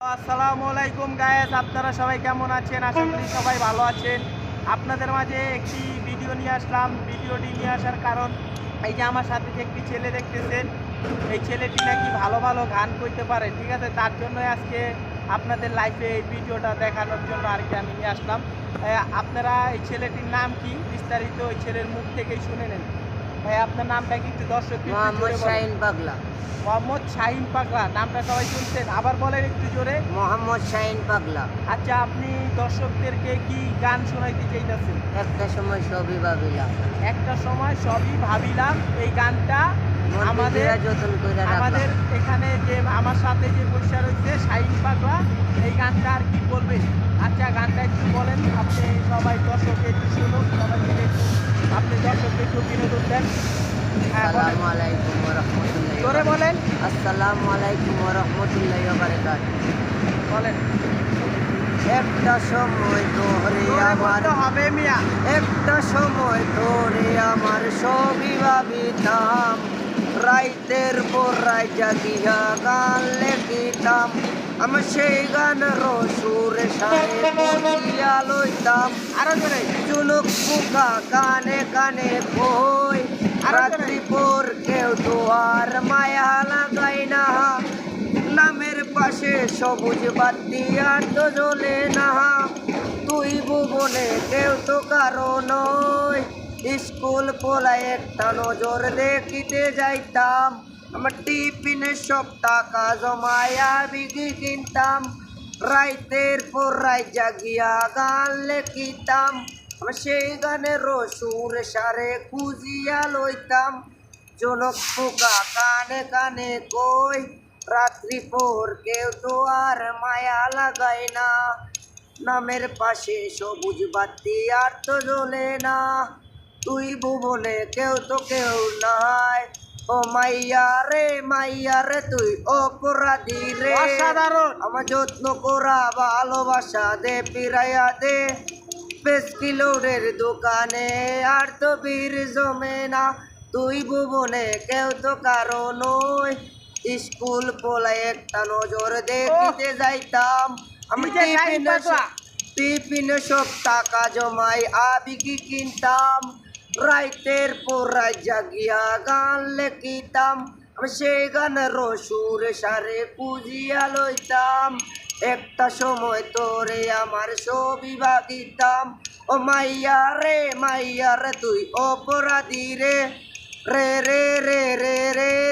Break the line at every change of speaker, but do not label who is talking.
আসসালামু আলাইকুম গায়েস আপনারা সবাই কেমন আছেন? আশা করি সবাই ভালো আছেন। আপনাদের মাঝে একটি ভিডিও নিয়ে আসলাম। ভিডিওটি নিয়ে আসার কারণ, এই যে আমার সাথে যে একটি ছেলে দেখতেছেন, এই ছেলেটি নাকি ভালো ভালো গান করতে পারে, ঠিক আছে? তার জন্যই আজকে আপনাদের লাইফে এই ভিডিওটা দেখানোর জন্য আর কি আমি নিয়ে আসলাম। আপনারা এই ছেলেটির নাম কি? বিস্তারিত ওই ছেলের মুখ থেকেই শুনে নেন। ভাই আপনার নামটা কি একটু দর্শক
মোহাম্মদ শাহিন পাগলা।
মোহাম্মদ শাহিন পাগলা নামটা সবাই শুনছেন আবার বলেন একটু জোরে।
মোহাম্মদ শাহিন পাগলা।
আচ্ছা আপনি দর্শকদেরকে কি গান শোনাইতে চাইতেছেন?
একটা সময় সবই ভাবিলাম।
একটা সময় সবই ভাবিলাম এই গানটা
আমাদের
আমাদের এখানে যে আমার সাথে যে বসে রয়েছে শাহিন পাগলা এই গানটা আর কি বলবে আচ্ছা গানটা একটু বলেন আপনি সবাই দর্শককে একটু শুনুন সবাই দর্শককে একটু বিনোদন দেন
আসসালামু আলাইকুম রাহমাতুল্লাহি
জোরে বলেন।
আসসালামু আলাইকুম রাহমাতুল্লাহি ওয়া বারাকাতুহু।
বলেন।
একটা সময়
জোরে
আমার
হবে মিয়া।
একটা সময় তোরে আমার সবই ভাবিতাম। রাইতের পর রাই জাগিয়া গান লেখিতাম। আমি সেই গানের সুরে সারে বলিয়া লইতাম।
আরও জোরে।
চুলুক পোকা কানে কানে কই রাত্রি পর কেউ আর মায়া লাগাই না। নামের পাশে সবুজ বাতি আর তো জ্বলে না। তুই ভুবনে কেউ তো কারও নয়। স্কুল পোলায় একটা নজর দেখিতে যাইতাম। আমার টিফিনে সব টাকা জমায়া বিঘি কিনতাম। রাইতের পর রাই জাগিয়া গান লেখিতাম। আমি সেই গানের সুর সারে খুঁজিয়া লইতাম। জনক পোকা কানে কানে কই, রাত্রি পর কেউ তো আর মায়া লাগায় না। নামের পাশে সবুজ বাতি আর তো জ্বলে না। তুই ভুবনে কেউ তো কেউ নাই। ও মাইয়া রে মাইয়া রে তুই অপরাধী রে।
অসাধারণ।
আমার যত্ন করা ভালোবাসা দে পিরাইয়া দে। বেশ কিলোরের দোকানে আর তো বীর জমে না। তুই ভুবনে কেউ তো কারও নয়। স্কুল পোলায় একটা নজর দেখিতে যাইতাম। আমি টিফিনে সব টাকা জমাই আবিকি কিনতাম? রাইতের পর রাত জাগিয়া গান লেখিতাম আমি সেই গানের সুর সারে পুজিয়া লইতাম। একটা সময় তোরে আমার ছবি বাগিতাম ও মাইয়া রে মাইয়া রে, তুই অপরাধী রে রে রে রে রে রে।